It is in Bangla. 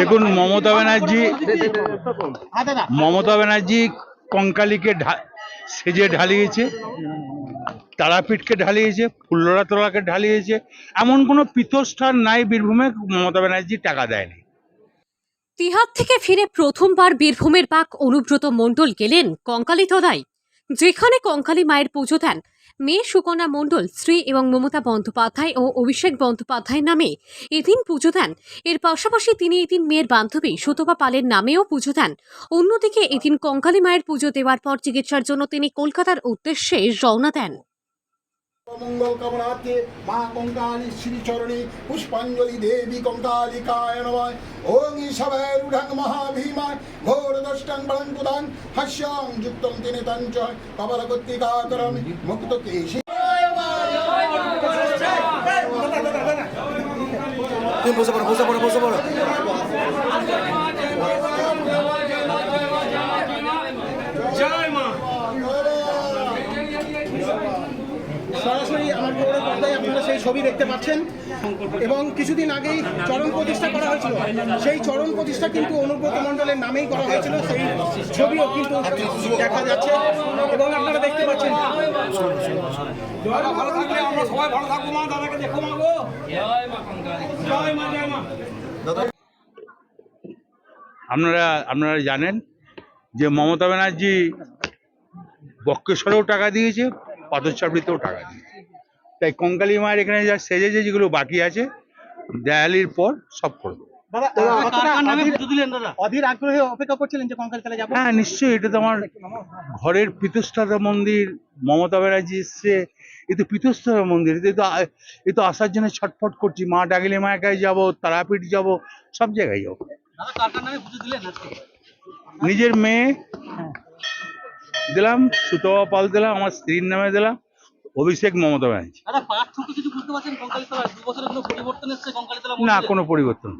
দেখুন, মমতা ব্যানার্জি মমতা ব্যানার্জি কঙ্কালীকে সেজে ঢালিয়েছে, তারাপীঠকে ঢালিয়েছে ফুল্লরা তোলাকে ঢালিয়েছে, এমন কোনো পীতস্থান নাই বীরভূমে, মমতা ব্যানার্জি টাকা দেয়নি। তিহার থেকে ফিরে প্রথমবার বীরভূমের পাক অনুব্রত মণ্ডল গেলেন কঙ্কালীতলায়। যেখানে কঙ্কালী মায়ের পুজো দেন মেয়ে সুকন্যা মণ্ডল, শ্রী এবং মমতা বন্দ্যোপাধ্যায় ও অভিষেক বন্দ্যোপাধ্যায় নামে এদিন পুজো দেন। এর পাশাপাশি তিনি এদিন মেয়ের বান্ধবী সুতপা পালের নামেও পুজো দেন। অন্যদিকে এদিন কঙ্কালী মায়ের পুজো দেওয়ার পর চিকিৎসার জন্য তিনি কলকাতার উদ্দেশ্যে রওনা দেন। মঙ্গল কামনাতে মা কঙ্কালী শ্রীচরণে পুষ্পাঞ্জলি দেবী কঙ্কালিকায় নমঃ। ওং ঈশাবৈরুঢ়ং মহাভীমায় ঘোরদষ্টং বলঙ্কুদাং হাস্যং যুক্তং তিনে কবলগত্তিকাকরম মুক্ত কেশী বসে পড়ো বসে পড়ো বসে পড়ো সরাসরি আমার বড় পর্দায় আপনারা সেই ছবি দেখতে পাচ্ছেন। এবং কিছুদিন আগেই চরম প্রতিষ্ঠা করা হয়েছিল। সেই চরম প্রতিষ্ঠা কিন্তু অনুব্রত মণ্ডলের নামেই করা হয়েছিল। সেই ছবিও কিন্তু দেখা যাচ্ছে। এবং আপনারা দেখতে পাচ্ছেন। ভালো থাকলে আমরা সবাই ভালো থাকব। মা দাদাকে দেখো মা গো। জয় মা জয় মা। আপনারা আপনারা জানেন যে মমতা ব্যানার্জি বক্রেশ্বরেও টাকা দিয়েছে পাথরচাপড়িতেও টাকা দিয়েছে। তাই কঙ্কালী মায়ের এখানে যা সেজেছে যেগুলো বাকি আছে দেয়ালির পর সব করব। যে হ্যাঁ নিশ্চয়ই এটা তো আমার ঘরের পীতস্থাতা মন্দির মমতা ব্যানার্জি এসছে এ তো পীতস্থাতা মন্দির এ তো এ তো আসার জন্য ছটফট করছি মা ডাকিলে মায়াকায় যাব তারাপীঠ যাব সব জায়গায় যাব। নিজের মেয়ে দিলাম সুতবা পাল দিলাম আমার স্ত্রীর নামে দিলাম অভিষেক মমতা ব্যানার্জি। না কোনো পরিবর্তন।